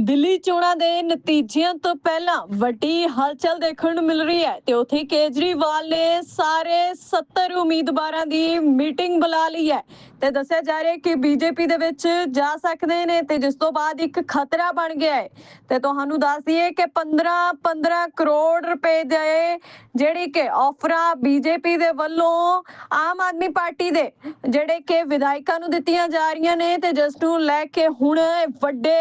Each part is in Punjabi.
ਦਿੱਲੀ ਚੋਣਾਂ ਦੇ ਨਤੀਜਿਆਂ ਤੋਂ ਪਹਿਲਾਂ ਵੱਡੀ ਹਲਚਲ ਦੇਖਣ ਨੂੰ ਮਿਲ ਰਹੀ ਹੈ ਤੇ ਉੱਥੇ ਕੇਜਰੀਵਾਲ ਨੇ ਸਾਰੇ 70 ਉਮੀਦਵਾਰਾਂ ਦੀ ਮੀਟਿੰਗ ਬੁਲਾ ਲਈ ਹੈ। ਤੇ ਦੱਸਿਆ ਜਾ ਰਿਹਾ ਹੈ ਕਿ ਬੀਜੇਪੀ ਦੇ ਵਿੱਚ ਜਾ ਸਕਦੇ ਨੇ ਤੇ ਜਿਸ ਤੋਂ ਬਾਅਦ ਇੱਕ ਖਤਰਾ ਬਣ ਗਿਆ ਹੈ। ਤੇ ਤੁਹਾਨੂੰ ਦੱਸ ਦਈਏ ਕਿ 15 15 ਕਰੋੜ ਰੁਪਏ ਦੇ ਜਿਹੜੀ ਕਿ ਆਫਰਾਂ ਬੀਜੇਪੀ ਦੇ ਵੱਲੋਂ ਆਮ ਆਦਮੀ ਪਾਰਟੀ ਦੇ ਜਿਹੜੇ ਕਿ ਵਿਧਾਇਕਾਂ ਨੂੰ ਦਿੱਤੀਆਂ ਜਾ ਰਹੀਆਂ ਨੇ ਤੇ ਜਿਸ ਨੂੰ ਲੈ ਕੇ ਹੁਣ ਵੱਡੇ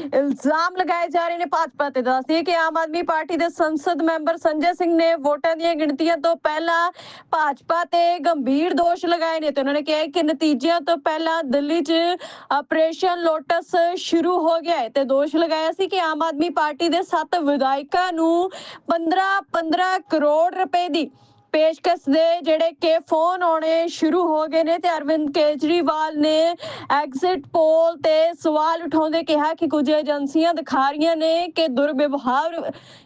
ਇਲਜ਼ਾਮ ਲਗਾਏ ਜਾ ਰਹੇ ਨੇ ਭਾਜਪਾ ਤੇ। ਦੱਸਦੀ ਕਿ ਆਮ ਆਦਮੀ ਪਾਰਟੀ ਦੇ ਸੰਸਦ ਮੈਂਬਰ ਸੰਜੇ ਸਿੰਘ ਨੇ ਵੋਟਾਂ ਦੀਆਂ ਗਿਣਤੀਆਂ ਤੋਂ ਪਹਿਲਾਂ ਭਾਜਪਾ ਤੇ ਗੰਭੀਰ ਦੋਸ਼ ਲਗਾਏ ਨੇ ਤੇ ਉਹਨਾਂ ਨੇ ਕਿਹਾ ਕਿ ਨਤੀਜੇ ਨਤੀਜਿਆਂ ਤੋਂ ਪਹਿਲਾਂ ਦਿੱਲੀ 'ਚ ਆਪਰੇਸ਼ਨ ਲੋਟਸ ਸ਼ੁਰੂ ਹੋ ਗਿਆ ਹੈ ਤੇ ਦੋਸ਼ ਲਗਾਇਆ ਸੀ ਕਿ ਆਮ ਆਦਮੀ ਪਾਰਟੀ ਦੇ 7 ਵਿਧਾਇਕਾਂ ਨੂੰ 15 15 ਕਰੋੜ ਰੁਪਏ ਦੀ ਪੇਸ਼ਕਸ਼ ਦੇ ਜਿਹੜੇ ਕਿ ਫੋਨ ਆਉਣੇ ਸ਼ੁਰੂ ਹੋ ਗਏ ਨੇ ਤੇ ਅਰਵਿੰਦ ਕੇਜਰੀਵਾਲ ਨੇ ਐਗਜ਼ਿਟ ਪੋਲ ਤੇ ਸਵਾਲ ਉਠਾਉਂਦੇ ਕਿਹਾ ਕਿ ਕੁਝ ਏਜੰਸੀਆਂ ਦਿਖਾ ਰਹੀਆਂ ਨੇ ਕਿ ਦੁਰਵਿਵਹਾਰ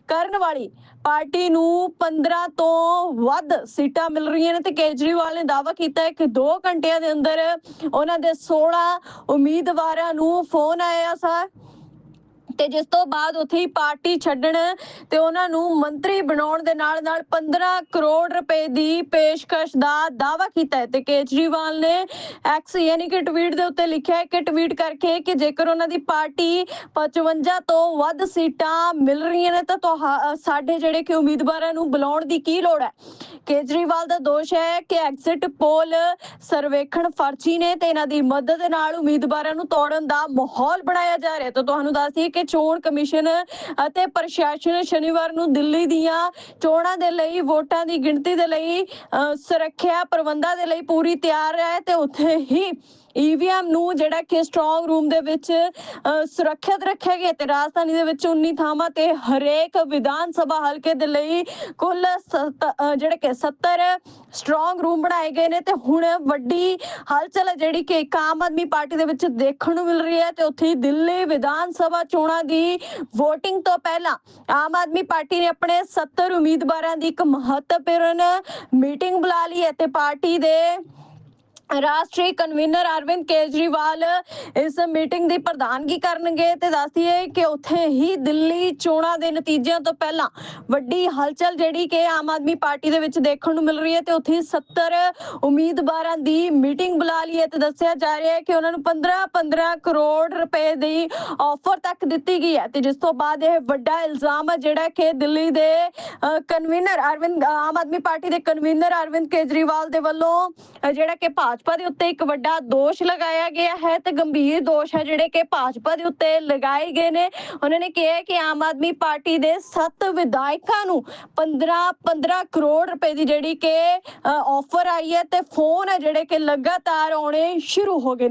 ਕਰਨ ਵਾਲੀ ਪਾਰਟੀ ਨੂੰ 15 ਤੋਂ ਵੱਧ ਸੀਟਾਂ ਮਿਲ ਰਹੀਆਂ ਨੇ ਤੇ ਕੇਜਰੀਵਾਲ ਨੇ ਦਾਅਵਾ ਕੀਤਾ ਹੈ ਕਿ 2 ਘੰਟਿਆਂ ਦੇ ਅੰਦਰ ਉਹਨਾਂ ਦੇ 16 ਉਮੀਦਵਾਰਾਂ ਨੂੰ ਫੋਨ ਆਇਆ ਸਾ। ਤੇ ਜਿਸ ਤੋਂ ਬਾਅਦ ਉੱਥੇ ਹੀ ਪਾਰਟੀ ਛੱਡਣ ਤੇ ਉਹਨਾਂ ਨੂੰ ਮੰਤਰੀ ਬਣਾਉਣ ਦੇ ਨਾਲ ਨਾਲ 15 ਕਰੋੜ ਰੁਪਏ ਦੀ ਪੇਸ਼ਕਸ਼ ਦਾ ਦਾਅਵਾ ਕੀਤਾ ਹੈ। ਤੇ ਕੇਜਰੀਵਾਲ ਨੇ ਐਕਸ ਯਾਨੀ ਕਿ ਟਵੀਟ ਦੇ ਉੱਤੇ ਲਿਖਿਆ ਹੈ ਕਿ ਟਵੀਟ ਕਰਕੇ ਕਿ ਜੇਕਰ ਉਹਨਾਂ ਦੀ ਪਾਰਟੀ 55 ਤੋਂ ਵੱਧ ਸੀਟਾਂ ਮਿਲ ਰਹੀਆਂ ਨੇ ਤਾਂ ਤੁਹਾ- ਸਾਡੇ ਜਿਹੜੇ ਕਿ ਉਮੀਦਵਾਰਾਂ ਨੂੰ ਬੁਲਾਉਣ ਦੀ ਕੀ ਲੋੜ ਹੈ? ਕੇਜਰੀਵਾਲ ਦਾ ਦੋਸ਼ ਹੈ ਕਿ ਐਗਜ਼ਿਟ ਪੋਲ ਸਰਵੇਖਣ ਫਰਜ਼ੀ ਨੇ ਤੇ ਇਹਨਾਂ ਦੀ ਮਦਦ ਨਾਲ ਉਮੀਦਵਾਰਾਂ ਨੂੰ ਤੋੜਨ ਦਾ ਮਾਹੌਲ ਬਣਾਇਆ ਜਾ ਰਿਹਾ ਤਾਂ ਤੁਹਾਨੂੰ ਦੱਸ ਦਈਏ ਕਿ ਚੋਣ ਕਮਿਸ਼ਨ ਅਤੇ ਪ੍ਰਸ਼ਾਸਨ ਸ਼ਨੀਵਾਰ ਨੂੰ ਦਿੱਲੀ ਦੀਆਂ ਚੋਣਾਂ ਦੇ ਲਈ ਵੋਟਾਂ ਦੀ ਗਿਣਤੀ ਦੇ ਲਈ ਸੁਰੱਖਿਆ ਪ੍ਰਬੰਧਾਂ ਦੇ ਲਈ ਪੂਰੀ ਤਿਆਰ ਹੈ ਤੇ ਉੱਥੇ ਹੀ ਈਵੀਐਮ ਨੂੰ ਜਿਹੜਾ ਕਿ ਸਟਰੋਂਗ ਰੂਮ ਦੇ ਵਿੱਚ ਸੁਰੱਖਿਅਤ ਰੱਖਿਆ ਗਿਆ ਤੇ ਰਾਜਧਾਨੀ ਦੇ ਵਿੱਚ 19 ਥਾਵਾਂ ਤੇ ਹਰੇਕ ਵਿਧਾਨ ਸਭਾ ਹਲਕੇ ਦੇ ਲਈ ਕੁੱਲ ਸੱਤ- ਅ, ਜਿਹੜੇ ਕਿ 70 ਸਟਰੋਂਗ ਰੂਮ ਬਣਾਏ ਗਏ ਨੇ ਤੇ ਹੁਣ ਵੱਡੀ ਹਲਚਲ ਜਿਹੜੀ ਕਿ ਇੱਕ ਆਮ ਆਦਮੀ ਪਾਰਟੀ ਦੇ ਵਿੱਚ ਦੇਖਣ ਨੂੰ ਮਿਲ ਰਹੀ ਹੈ ਤੇ ਉੱਥੇ ਹੀ ਦਿੱਲੀ ਵਿਧਾਨ ਸਭਾ ਚੋਣਾਂ ਦੀ VOTING ਤੋਂ ਪਹਿਲਾਂ ਆਮ ਆਦਮੀ ਪਾਰਟੀ ਨੇ ਆਪਣੇ 70 ਉਮੀਦਵਾਰਾਂ ਦੀ ਇੱਕ ਮਹੱਤਵਪੂਰਨ ਮੀਟਿੰਗ ਬੁਲਾ ਲਈ ਹੈ ਤੇ ਪਾਰਟੀ ਦੇ ਰਾਸ਼ਟਰੀ ਕਨਵੀਨਰ ਅਰਵਿੰਦ ਕੇਜਰੀਵਾਲ ਇਸ ਮੀਟਿੰਗ ਦੀ ਪ੍ਰਧਾਨਗੀ ਕਰਨਗੇ ਤੇ ਦੱਸਦੀਏ ਕਿ ਉੱਥੇ ਹੀ ਦਿੱਲੀ ਚੋਣਾਂ ਦੇ ਨਤੀਜਿਆਂ ਤੋਂ ਪਹਿਲਾਂ ਵੱਡੀ ਹਲਚਲ ਜਿਹੜੀ ਕਿ ਆਮ ਆਦਮੀ ਪਾਰਟੀ ਦੇ ਵਿੱਚ ਦੇਖਣ ਨੂੰ ਮਿਲ ਰਹੀ ਹੈ ਤੇ ਉੱਥੇ 70 ਉਮੀਦਵਾਰਾਂ ਦੀ ਮੀਟਿੰਗ ਬੁਲਾ ਲਈ ਹੈ ਤੇ ਦੱਸਿਆ ਜਾ ਰਿਹਾ ਹੈ ਕਿ ਉਹਨਾਂ ਨੂੰ 15 15 ਕਰੋੜ ਰੁਪਏ ਦੀ ਆਫਰ ਤੱਕ ਦਿੱਤੀ ਗਈ ਹੈ ਤੇ ਜਿਸ ਤੋਂ ਬਾਅਦ ਇਹ ਵੱਡਾ ਇਲਜ਼ਾਮ ਹੈ ਜਿਹੜਾ ਕਿ ਦਿੱਲੀ ਦੇ ਕਨਵੀਨਰ ਅਰਵਿੰਦ, ਆਮ ਆਦਮੀ ਪਾਰਟੀ ਦੇ ਕਨਵੀਨਰ ਅਰਵਿੰਦ ਕੇਜਰੀਵਾਲ ਦੇ ਵੱਲੋਂ ਜਿਹੜਾ ਕਿ ਭਾਜਪਾ ਦੇ ਉੱਤੇ ਇੱਕ ਵੱਡਾ ਦੋਸ਼ ਲਗਾਇਆ ਗਿਆ ਹੈ ਤੇ ਗੰਭੀਰ ਦੋਸ਼ ਹੈ ਜਿਹੜੇ ਕਿ ਭਾਜਪਾ ਦੇ ਉੱਤੇ ਲਗਾਏ ਗਏ ਨੇ। ਉਹਨਾਂ ਨੇ ਕਿਹਾ ਕਿ ਆਮ ਆਦਮੀ ਪਾਰਟੀ ਦੇ 7 ਵਿਧਾਇਕਾਂ ਨੂੰ 15 15 ਕਰੋੜ ਰੁਪਏ ਦੀ ਜਿਹੜੀ ਕਿ ਆਫਰ ਆਈ ਹੈ ਤੇ ਫੋਨ ਹੈ ਜਿਹੜੇ ਕਿ ਲਗਾਤਾਰ ਆਉਣੇ ਸ਼ੁਰੂ ਹੋ ਗਏ